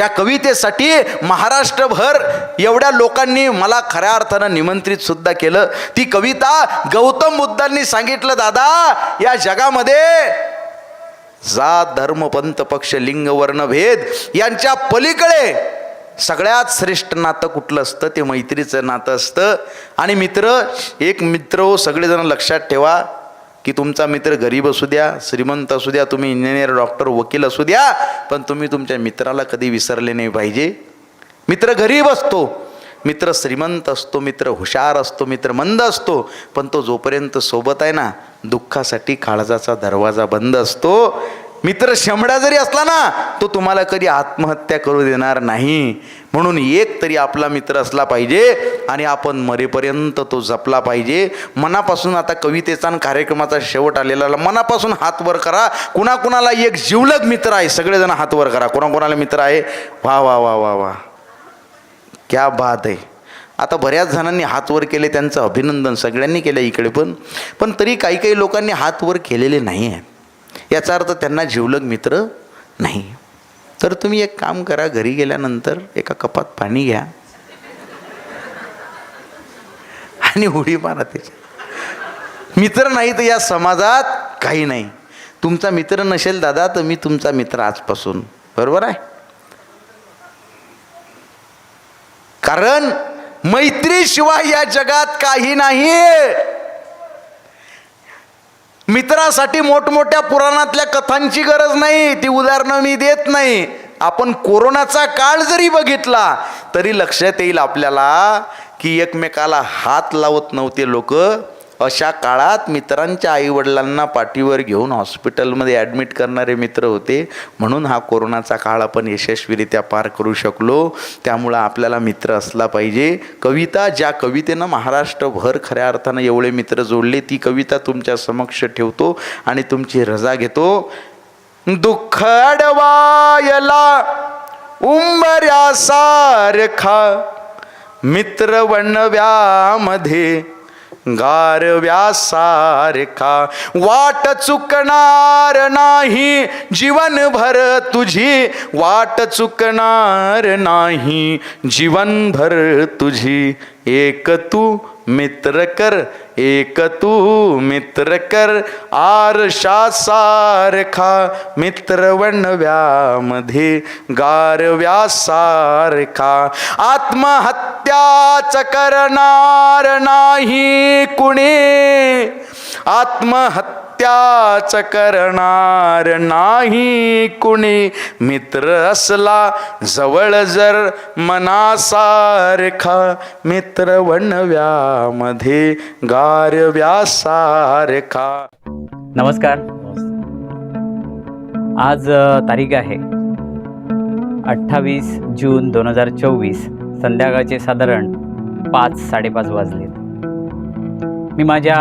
ज्या कवितेसाठी महाराष्ट्रभर एवढ्या लोकांनी मला खऱ्या अर्थानं निमंत्रित सुद्धा केलं. ती कविता गौतम बुद्धांनी सांगितलं दादा या जगामध्ये जात धर्म पंथ पक्ष लिंग वर्ण भेद यांच्या पलीकडे सगळ्यात श्रेष्ठ नातं कुठलं असतं? ते मैत्रीचं नातं असतं. आणि मित्र एक मित्र हो सगळेजण लक्षात ठेवा की तुमचा मित्र गरीब असू द्या श्रीमंत असू द्या तुम्ही इंजिनियर डॉक्टर वकील असू द्या पण तुम्ही तुमच्या मित्राला कधी विसरले नाही पाहिजे. मित्र गरीब असतो मित्र श्रीमंत असतो मित्र हुशार असतो मित्र मंद असतो पण तो जोपर्यंत सोबत आहे ना दुःखासाठी काळजाचा दरवाजा बंद असतो मित्र शंभडा जरी असला ना तो तुम्हाला कधी आत्महत्या करू देणार नाही. म्हणून एक तरी आपला मित्र असला पाहिजे आणि आपण मरेपर्यंत तो जपला पाहिजे. मनापासून आता कवितेचा आणि कार्यक्रमाचा शेवट आलेला मनापासून हात वर करा. कुणाकुणाला एक जिवलग मित्र आहे. सगळेजण हात वर करा. कोणाकोणाला मित्र आहे? वा वा वा वा वा. क्या बात आहे. आता बऱ्याच जणांनी हात वर केले त्यांचं अभिनंदन सगळ्यांनी केलं इकडे पण. पण तरी काही काही लोकांनी हात वर केलेले नाही आहे याचा अर्थ त्यांना जिवलग मित्र नाही. तर तुम्ही एक काम करा घरी गेल्यानंतर एका कपात पाणी घ्या. आणि उडी मारा त्याच्या मित्र नाही तर या समाजात काही नाही. तुमचा मित्र नसेल दादा तर मी तुमचा मित्र आजपासून. बरोबर आहे? कारण मैत्रीशिवाय या जगात काही नाही मित्रासाठी मोठमोठ्या पुराणातल्या कथांची गरज नाही ती उदाहरणं मी देत नाही. आपण कोरोनाचा काळ जरी बघितला तरी लक्षात येईल आपल्याला की एकमेकाला हात लावत नव्हते लोक. अशा काळात मित्रांच्या आईवडिलांना पाठीवर घेऊन हॉस्पिटलमध्ये ॲडमिट करणारे मित्र होते. म्हणून हा कोरोनाचा काळ आपण यशस्वीरित्या पार करू शकलो. त्यामुळं आपल्याला मित्र असला पाहिजे. कविता ज्या कवितेनं महाराष्ट्रभर खऱ्या अर्थानं एवढे मित्र जोडले ती कविता तुमच्या समक्ष ठेवतो आणि तुमची रजा घेतो. दुःख अडवायला उंबऱ्यासारखा मित्र वणव्यामध्ये गारव्यासारखा वाट चुकणार नाही जीवनभर तुझी. वाट चुकणार नाही जीवनभर तुझी. एक तू मित्र कर एक तू मित्र कर आरशासारखा मित्र वणव्यामध्ये गारव्यासारखा आत्महत्याच करणार नाही कुणी. त्याच करणार नाही कुणी. मित्र असला जवळ जर मनासारखा. मित्र वणव्यामध्ये गारव्यासारखा. नमस्कार. आज तारीख आहे अठ्ठावीस जून दोन हजार चोवीस. संध्याकाळचे साधारण पाच साडेपाच वाजलेत. मी माझ्या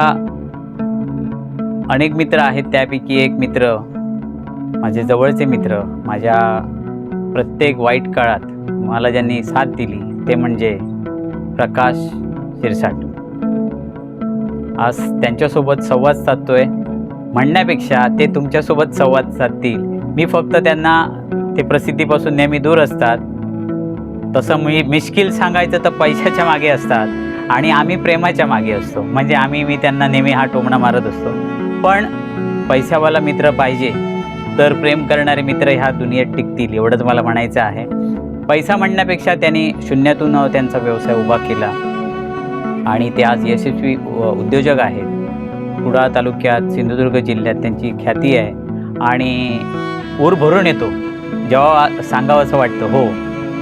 अनेक मित्र आहेत त्यापैकी एक मित्र माझे जवळचे मित्र माझ्या प्रत्येक वाईट काळात मला ज्यांनी साथ दिली ते म्हणजे प्रकाश शिरसाट. आज त्यांच्यासोबत संवाद साधतोय. म्हणण्यापेक्षा ते तुमच्यासोबत संवाद साधतील. मी फक्त त्यांना ते प्रसिद्धीपासून नेहमी दूर असतात. तसं मी मिश्किल सांगायचं तर पैशाच्या मागे असतात आणि आम्ही प्रेमाच्या मागे असतो. म्हणजे आम्ही मी त्यांना नेहमी हा टोमणा मारत असतो. पण पैशावाला मित्र पाहिजे तर प्रेम करणारे मित्र ह्या दुनियेत टिकतील एवढंच मला म्हणायचं आहे. पैसा म्हणण्यापेक्षा त्यांनी शून्यातून त्यांचा व्यवसाय उभा केला. आणि ते आज यशस्वी उद्योजक आहेत. कुडाळ तालुक्यात सिंधुदुर्ग जिल्ह्यात त्यांची ख्याती आहे. आणि ऊर भरून येतो. जेव्हा सांगावं असं वाटतं हो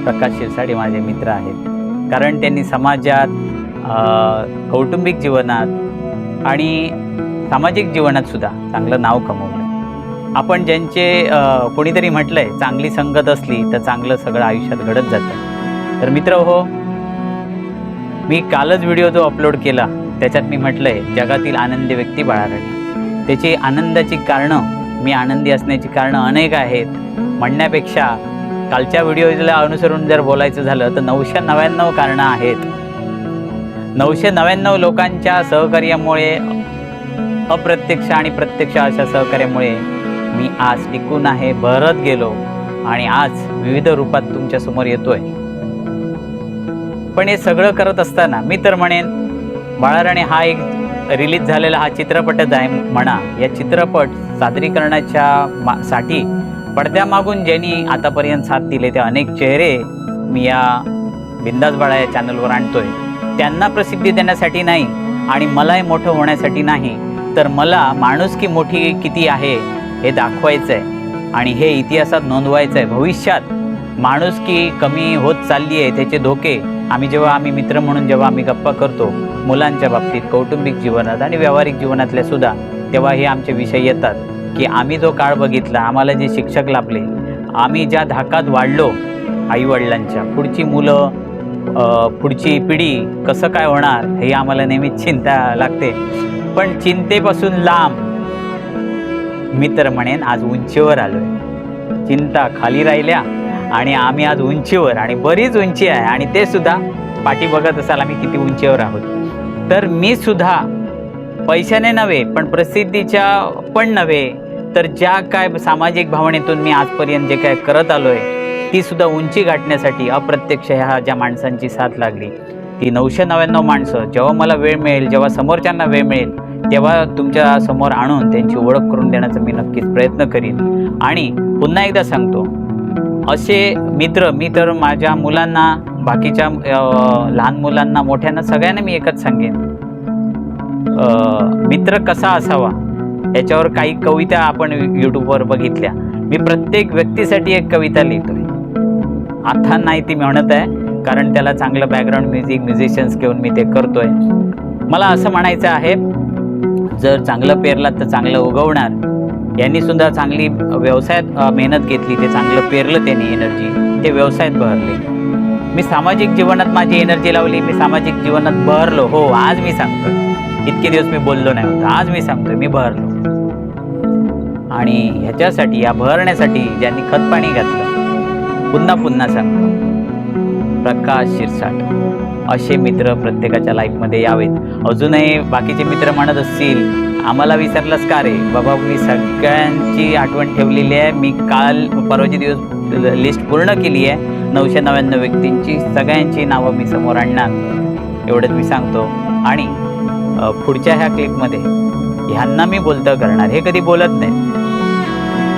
प्रकाश शिरसाडे माझे मित्र आहेत. कारण त्यांनी समाजात कौटुंबिक जीवनात आणि सामाजिक जीवनात सुद्धा चांगलं नाव कमवलं आपण ज्यांचे कोणीतरी म्हटलं आहे चांगली संगत असली तर चांगलं सगळं आयुष्यात घडत जातं. तर मित्र हो मी कालच व्हिडिओ जो अपलोड केला त्याच्यात मी म्हटलं आहे जगातील आनंदी व्यक्ती बाळारणी. त्याची आनंदाची कारणं मी आनंदी असण्याची कारणं अनेक आहेत. म्हणण्यापेक्षा कालच्या व्हिडिओला अनुसरून जर बोलायचं झालं तर नऊशे नव्याण्णव कारणं आहेत. नऊशे नव्याण्णव लोकांच्या सहकार्यामुळे अप्रत्यक्ष आणि प्रत्यक्ष अशा सहकार्यामुळे मी आज टिकून आहे भरत गेलो आणि आज विविध रूपात तुमच्यासमोर येतोय. पण हे सगळं करत असताना मी तर म्हणेन बाळाराणे हा एक रिलीज झालेला हा चित्रपटच आहे म्हणा. या चित्रपट सादरीकरणाच्या मा साठी पडद्यामागून ज्यांनी आतापर्यंत साथ दिले ते अनेक चेहरे मी या बिंदास बाळा या चॅनलवर आणतोय. त्यांना प्रसिद्धी देण्यासाठी नाही आणि मलाही मोठं होण्यासाठी नाही. तर मला माणुसकी मोठी किती आहे हे दाखवायचं आहे आणि हे इतिहासात नोंदवायचं आहे भविष्यात माणुसकी कमी होत चालली आहे त्याचे धोके आम्ही जेव्हा आम्ही मित्र म्हणून जेव्हा आम्ही गप्पा करतो मुलांच्या बाबतीत कौटुंबिक जीवनात आणि व्यावहारिक जीवनातल्या सुद्धा तेव्हा हे आमचे विषय येतात की आम्ही जो काळ बघितला आम्हाला जे शिक्षक लाभले आम्ही ज्या धाकात वाढलो आईवडिलांच्या पुढची मुलं पुढची पिढी कसं काय होणार हे आम्हाला नेहमीच चिंता लागते. पण चिंतेपासून लांब. मी तर म्हणेन आज उंचीवर आलोय. चिंता खाली राहिल्या आणि आम्ही आज उंचीवर आणि बरीच उंची आहे आणि ते सुद्धा पाठी बघत असाल आम्ही किती उंचीवर आहोत. तर मी सुद्धा पैशाने नव्हे पण प्रसिद्धीच्या पण नव्हे तर ज्या काय सामाजिक भावनेतून मी आजपर्यंत जे काय करत आलोय ती सुद्धा उंची गाठण्यासाठी अप्रत्यक्ष ह्या ज्या माणसांची साथ लागली. ती नऊशे नव्याण्णव माणसं जेव्हा मला वेळ मिळेल जेव्हा समोरच्यांना वेळ मिळेल तेव्हा तुमच्यासमोर आणून त्यांची ओळख करून देण्याचा मी नक्कीच प्रयत्न करीन. आणि पुन्हा एकदा सांगतो असे मित्र मी तर माझ्या मुलांना बाकीच्या लहान मुलांना मोठ्यांना सगळ्यांना मी एकच सांगेन. मित्र कसा असावा याच्यावर काही कविता आपण यूट्यूबवर बघितल्या. मी प्रत्येक व्यक्तीसाठी एक कविता लिहितोय. आता नाही ती म्हणत आहे कारण त्याला चांगलं बॅकग्राऊंड म्युझिक म्युझिशियन्स घेऊन मी ते करतोय. मला असं म्हणायचं आहे जर चांगलं पेरलात तर चांगलं उगवणार. यांनी सुद्धा चांगली व्यवसायात मेहनत घेतली ते चांगलं पेरलं त्यांनी एनर्जी ते व्यवसायात बहरले. मी सामाजिक जीवनात माझी एनर्जी लावली मी सामाजिक जीवनात बहरलो. हो आज मी सांगतो इतके दिवस मी बोललो नाही होतो. आज मी सांगतोय मी बहरलो. आणि ह्याच्यासाठी या बहरण्यासाठी ज्यांनी खतपाणी घातलं पुन्हा पुन्हा सांगतो. प्रकाश शिरसाट. असे मित्र प्रत्येकाच्या लाईफमध्ये यावेत. अजूनही बाकीचे मित्र म्हणत असतील आम्हाला विसरलास का रे? बाबा मी सगळ्यांची आठवण ठेवलेली आहे. मी काल परवाचे दिवस लिस्ट पूर्ण केली आहे. नऊशे नव्याण्णव व्यक्तींची सगळ्यांची नावं मी समोर आणणार. एवढंच मी सांगतो. आणि पुढच्या ह्या क्लिपमध्ये ह्यांना मी बोलतं करणार. हे कधी बोलत नाही.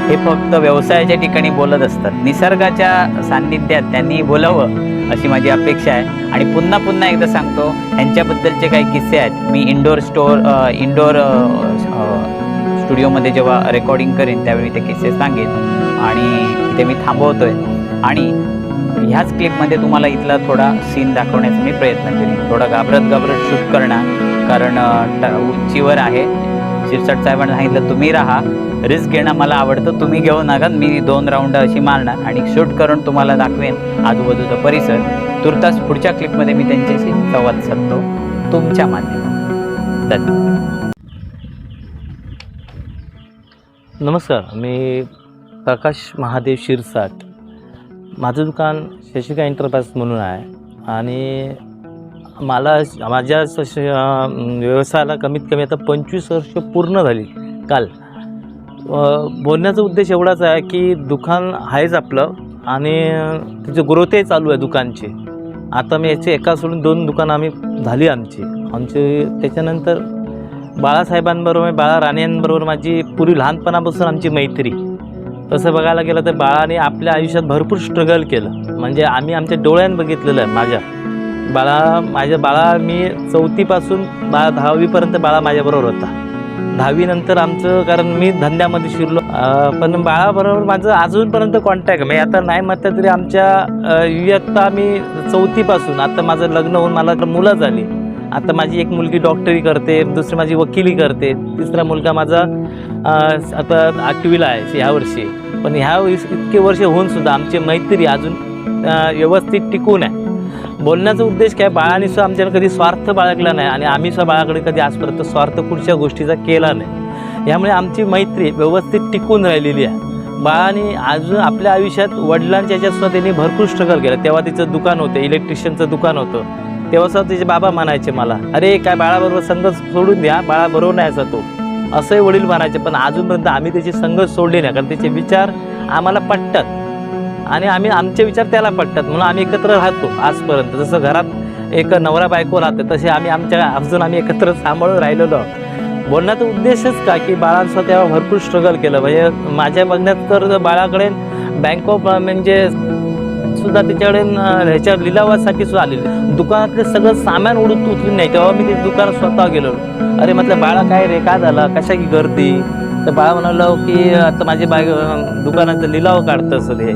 हे फक्त व्यवसायाच्या ठिकाणी बोलत असतात. निसर्गाच्या सान्निध्यात त्यांनी बोलावं. अशी माझी अपेक्षा आहे. आणि पुन्हा पुन्हा एकदा सांगतो ह्यांच्याबद्दलचे काही किस्से आहेत. मी इंडोर स्टोअर इंडोर स्टुडिओमध्ये जेव्हा रेकॉर्डिंग करेन त्यावेळी ते किस्से सांगेन. आणि ते मी थांबवतोय. आणि ह्याच क्लिपमध्ये तुम्हाला इथला थोडा सीन दाखवण्याचा मी प्रयत्न करेन. थोडा घाबरत घाबरत शूट करणार कारण उंचीवर आहे. शिरसाट साहेबांना सांगितलं तुम्ही राहा रिस्क घेणं मला आवडतं तुम्ही घेऊ नका मी दोन राऊंड अशी मारणार आणि शूट करून तुम्हाला दाखवेन आजूबाजूचा परिसर. तुर्तास पुढच्या क्लिपमध्ये मी त्यांच्याशी संवाद साधतो. तुमच्या माध्यमात धन्यवाद. नमस्कार मी प्रकाश महादेव शिरसाट. माझं दुकान शशिका एंटरप्राईज म्हणून आहे आणि मला माझ्या श- व्यवसायाला कमीत कमी आता पंचवीस वर्ष पूर्ण झाली काल. बोलण्याचा उद्देश एवढाच आहे की दुकान आहेच आपलं आणि तिचं ग्रोथही चालू आहे दुकानची. आता मी याचे एका सोडून दोन दुकानं आम्ही झाली आमची. आमची त्याच्यानंतर बाळासाहेबांबरोबर बाळा राणेंबरोबर माझी पूर्वी लहानपणापासून आमची मैत्री. तसं बघायला गेलं तर बाळाने आपल्या आयुष्यात भरपूर स्ट्रगल केलं. म्हणजे आम्ही आमच्या डोळ्यानं बघितलेलं आहे माझ्या. बाळा माझ्या बाळा मी चौथीपासून बाळा दहावीपर्यंत बाळा माझ्याबरोबर होता. दहावीनंतर आमचं कारण मी धंद्यामध्ये शिरलो. पण बाळाबरोबर माझं अजूनपर्यंत कॉन्टॅक्ट म्हणजे आता नाही म्हटलं तरी आमच्या इयत्ता मी चौथीपासून आता माझं लग्न होऊन मला मुलं झाली. आता माझी एक मुलगी डॉक्टरी करते दुसरी माझी वकिली करते तिसरा मुलगा माझा आता आठवीला आहे ह्या वर्षी. पण ह्या इतके वर्ष होऊन सुद्धा आमची मैत्री अजून व्यवस्थित टिकून आहे. बोलण्याचा उद्देश काय? बाळाने सुद्धा आमच्याकडे कधी स्वार्थ बाळगला नाही आणि आम्ही सुद्धा बाळाकडे कधी आजपर्यंत स्वार्थ कुठच्या गोष्टीचा केला नाही. यामुळे आमची मैत्री व्यवस्थित टिकून राहिलेली आहे. बाळाने अजून आपल्या आयुष्यात वडिलांच्या ह्याच्यात त्यांनी भरपूर स्ट्रगल केलं. तेव्हा तिचं दुकान होतं इलेक्ट्रिशियनचं दुकान होतं. तेव्हा सुद्धा तिचे बाबा म्हणायचे मला अरे काय बाळाबरोबर संगत सोडून द्या बाळाबरोबर नाही असा तो. असंही वडील म्हणायचे पण अजूनपर्यंत आम्ही त्याची संगत सोडली नाही कारण त्याचे विचार आम्हाला पटतात. आणि आम्ही आमचे विचार त्याला पटतात. म्हणून आम्ही एकत्र राहतो आजपर्यंत. जसं घरात एक नवरा बायको राहते तसे आम्ही आमच्या अजून आम्ही एकत्र सांभाळून राहिलेलो आहोत. बोलण्याचा उद्देशच का की बाळांचं तेव्हा भरपूर स्ट्रगल केलं. म्हणजे माझ्या बघण्यात तर बाळाकडे बँक ऑफ म्हणजे सुद्धा त्याच्याकडे ह्याच्या लिलावासाठी सुद्धा आलेले. दुकानातले सगळं सामान उडून उचलून नाही तेव्हा मी ते दुकानात स्वतः गेलो अरे म्हटलं बाळा काय रे? काय झालं? कशा की गर्दी? तर बाळा म्हणालो हो, की आता माझे बाय दुकानाचं लिलाव काढतं असं ते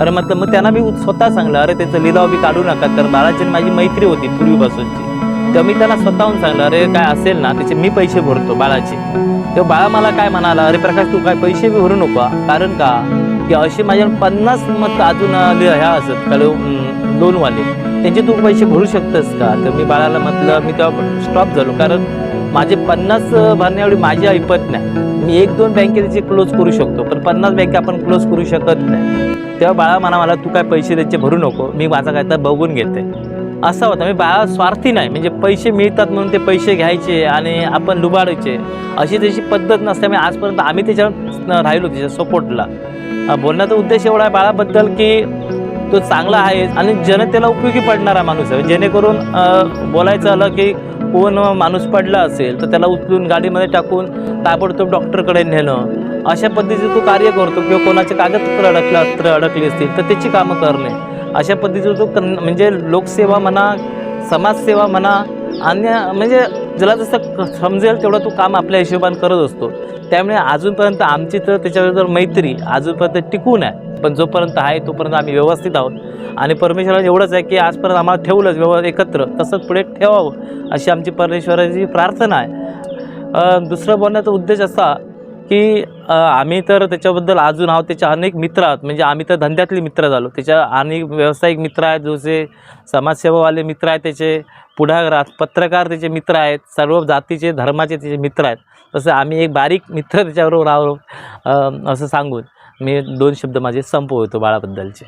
अरे म्हटलं मग त्यांना मी स्वतः सांगलं अरे त्याचं लिलाव बी काढू नका तर बाळाची माझी मैत्री होती पूर्वीपासूनची. तर मी त्यांना स्वतःहून सांगलं अरे काय असेल ना त्याचे मी पैसे भरतो बाळाचे. तेव्हा बाळा मला काय म्हणाला अरे प्रकाश तू काय पैसे बी भरू नको कारण का की असे माझ्या पन्नास मत अजून ह्या असत काल लोनवाले त्यांचे तू पैसे भरू शकतस का? तर मी बाळाला म्हटलं मी तेव्हा स्टॉप झालो कारण माझे पन्नास भरण्या एवढी माझी ऐपत नाही. मी एक दोन बँके क्लोज करू शकतो पण पन्नास बँके आपण क्लोज करू शकत नाही. तेव्हा बाळा म्हणा मला तू काय पैसे त्याचे भरू नको मी माझा काय तर बघून घेते. असा होता मी बाळा स्वार्थी नाही म्हणजे पैसे मिळतात म्हणून ते पैसे घ्यायचे आणि आपण लुबाडायचे. अशी त्याची पद्धत नसल्यामुळे आजपर्यंत आम्ही त्याच्यावर राहिलो त्याच्या सपोर्टला बोलण्याचा उद्देश एवढा आहे बाळाबद्दल की तो चांगला आहे आणि जनतेला उपयोगी पडणारा माणूस आहे. जेणेकरून बोलायचं आलं की कोण माणूस पडला असेल तर त्याला उचलून गाडीमध्ये टाकून ताबडतोब डॉक्टरकडे नेणं. अशा पद्धतीचं तो कार्य करतो किंवा कोणाचे कागदपत्र अडकलं अत्र अडकली असतील तर त्याची कामं करणे. अशा पद्धतीचं तो कन- म्हणजे लोकसेवा म्हणा समाजसेवा म्हणा अन्य म्हणजे ज्याला जसं क- समजेल तेवढं तो काम आपल्या हिशोबाने करत असतो. त्यामुळे अजूनपर्यंत आमची तर त्याच्याबरोबर मैत्री अजूनपर्यंत टिकून आहे. पण जोपर्यंत आहे तोपर्यंत आम्ही व्यवस्थित आहोत. आणि परमेश्वराला एवढंच आहे की आजपर्यंत आम्हाला ठेवलंच व्यव एकत्र. तसंच पुढे ठेवावं अशी आमची परमेश्वराची प्रार्थना आहे. दुसरं बोलण्याचा उद्देश असा की आम्ही तर त्याच्याबद्दल अजून आहोत त्याचे अनेक मित्र आहोत. म्हणजे आम्ही तर धंद्यातले मित्र झालो. त्याच्या अनेक व्यावसायिक मित्र आहेत जसे समाजसेवावाले मित्र आहेत त्याचे पुढाकार पत्रकार त्याचे मित्र आहेत सर्व जातीचे धर्माचे त्याचे मित्र आहेत. तसं आम्ही एक बारीक मित्र त्याच्याबरोबर आहोत असं सांगून मी दोन शब्द माझे संपवतो बाळाबद्दलचे.